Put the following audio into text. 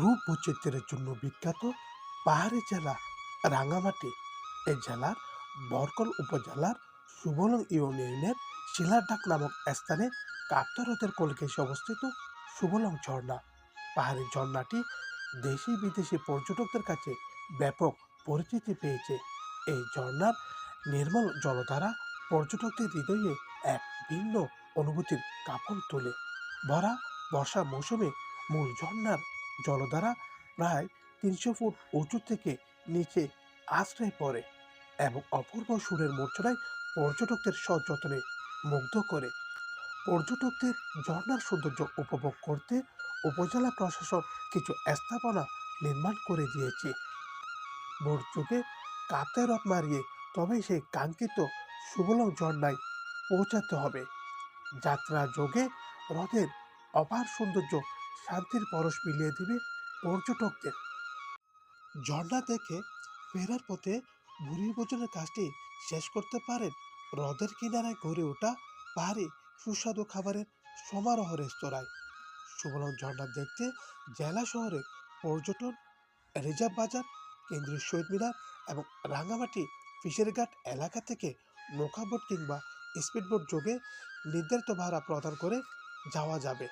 রূপ বৈচিত্র্যের জন্য বিখ্যাত পাহাড়ি জেলা রাঙামাটি। এই জেলার বরকল উপজেলার সুবলং ইউনিয়নের শিলারডাক নামক স্থানে কাপ্তারতের কলকেশে অবস্থিত সুবলং ঝর্ণা। পাহাড়ি ঝর্ণাটি দেশি বিদেশি পর্যটকদের কাছে ব্যাপক পরিচিতি পেয়েছে। এই ঝর্ণার নির্মল জলধারা পর্যটকদের হৃদয়ে এক ভিন্ন অনুভূতির কাপড় তোলে। ভরা বর্ষা মৌসুমে মূল ঝর্ণার জলধারা প্রায় তিনশো ফুট উঁচু থেকে নিচে আশ্রয় পড়ে এবং অপূর্ব সুরের মূর্ছনায় পর্যটকদের সযত্নে মুগ্ধ করে। পর্যটকদের ঝর্ণার সৌন্দর্য উপভোগ করতে উপজেলা প্রশাসন কিছু স্থাপনা নির্মাণ করে দিয়েছে। ভোর যুগে কাতে রথ মারিয়ে তবেই সেই কাঙ্ক্ষিত সুবলং ঝর্ণায় পৌঁছাতে হবে। যাত্রা যোগে হ্রদের অপার সৌন্দর্য শান্তির পরশ মিলিয়ে দিবে পর্যটকদের। ঝর্ণা দেখে ফেরার পথে ভুরি ভোজনের কাজটি শেষ করতে পারেন হ্রদের কিনারায় গড়ে ওঠা পাহাড়ি সুস্বাদু খাবারের সমারোহ রেস্তোরাঁয়। সুবলং ঝর্ণা দেখতে জেলা শহরের পর্যটন, রিজার্ভ বাজার, কেন্দ্রীয় শহীদ মিনার এবং রাঙামাটি ফিশারিঘাট এলাকা থেকে নৌকাবোট কিংবা স্পিডবোট যোগে নির্ধারিত ভাড়া প্রদান করে যাওয়া যাবে।